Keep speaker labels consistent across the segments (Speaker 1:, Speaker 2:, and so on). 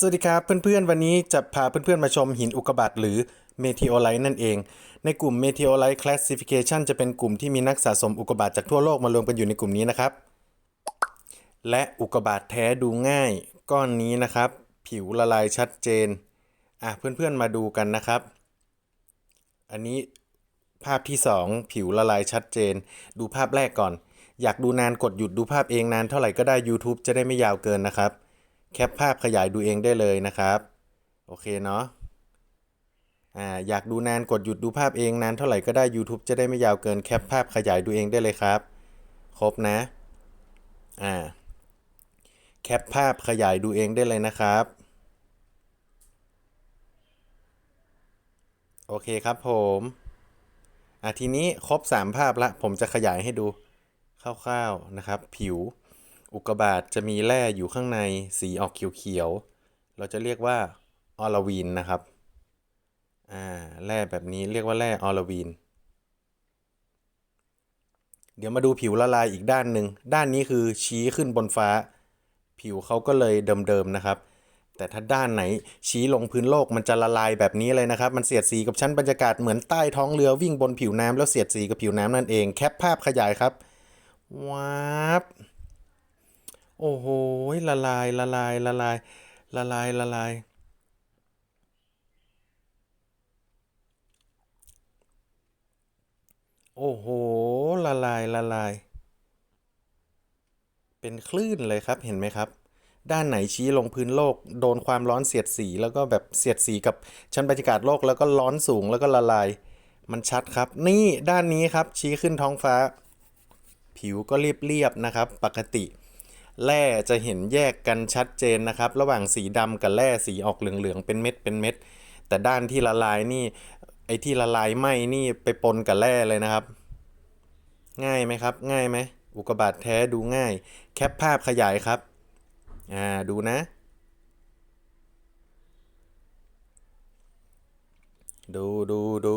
Speaker 1: สวัสดีครับเพื่อนๆ วันนี้จะพาเพื่อนๆ มาชมหินอุกกาบาตหรือ Meteorite นั่นเอง ในกลุ่ม Meteorite Classification จะเป็นกลุ่มที่มีนักสะสมอุกกาบาตจากทั่วโลกมารวมกันอยู่ในกลุ่มนี้นะครับ และอุกกาบาตแท้ดูง่ายก้อนนี้นะครับ ผิวละลายชัดเจนอะเพื่อนๆมาดูกันนะครับ อันนี้ภาพที่ 2 ผิวละลายชัดเจน ดูภาพแรกก่อน อยากดูนานกดหยุดดูภาพเองนานเท่าไหร่ก็ได้ YouTube จะได้ไม่ยาวเกินนะครับ แคปภาพขยายดูเองได้เลยนะครับ โอเคเนาะอ่าอยากดูนานกดหยุดดูภาพเองนานเท่าไหร่ก็ได้ YouTube จะได้ไม่ยาวเกินแคปภาพขยายดูเองได้เลยครับ ครบนะอ่าแคปภาพขยายดูเองได้เลยนะครับ โอเคครับผมอะทีนี้ครบ 3 ภาพละ ผมจะขยายให้ดูคร่าวๆนะครับ ผิว อุกกาบาตจะมีแร่อยู่ข้างในสีออกเขียวๆ เราจะเรียกว่าออลาวีนนะครับ อ่า แร่แบบนี้เรียกว่าแร่ออลาวีน เดี๋ยวมาดูผิวละลายอีกด้านหนึ่ง ด้านนี้คือชี้ขึ้นบนฟ้า ผิวเขาก็เลยเดิมๆนะครับ แต่ถ้าด้านไหนชี้ลงพื้นโลกมันจะละลายแบบนี้เลยนะครับ มันเสียดสีกับชั้นบรรยากาศเหมือนใต้ท้องเรือวิ่งบนผิวน้ำแล้วเสียดสีกับผิวน้ำนั่นเอง แคปภาพขยายครับว้าบ โอ้โหละลายละลายละลายละลายละลายโอ้โหละลายละลาย เป็นคลื่นเลยครับเห็นไหมครับ ด้านไหนชี้ลงพื้นโลก โดนความร้อนเสียดสีแล้วก็แบบเสียดสีกับชั้นบรรยากาศโลกแล้วก็ร้อนสูงแล้วก็ละลาย มันชัดครับ นี่ด้านนี้ครับชี้ขึ้นท้องฟ้า ผิวก็เรียบๆนะครับ ปกติ แร่จะเห็นแยกกันชัดเจนนะครับ ระหว่างสีดำกับแร่สีออกเหลืองๆเป็นเม็ดเป็นเม็ด แต่ด้านที่ละลายนี่ไอ้ที่ละลายไหมนี่ไปปนกับแร่เลยนะครับ ง่ายไหมครับ ง่ายไหมอุกบาตแท้ดูง่าย แคปภาพขยายครับอ่าดูนะ ดูดูดู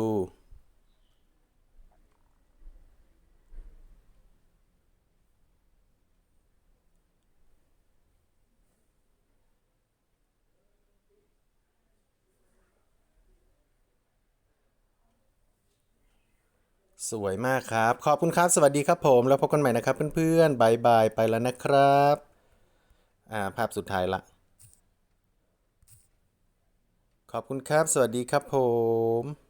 Speaker 1: สวยมากครับ ขอบคุณครับ สวัสดีครับผม แล้วพบกันใหม่นะครับเพื่อนๆบายบายไปแล้วนะครับ อ่า ภาพสุดท้ายละ ขอบคุณครับ สวัสดีครับผม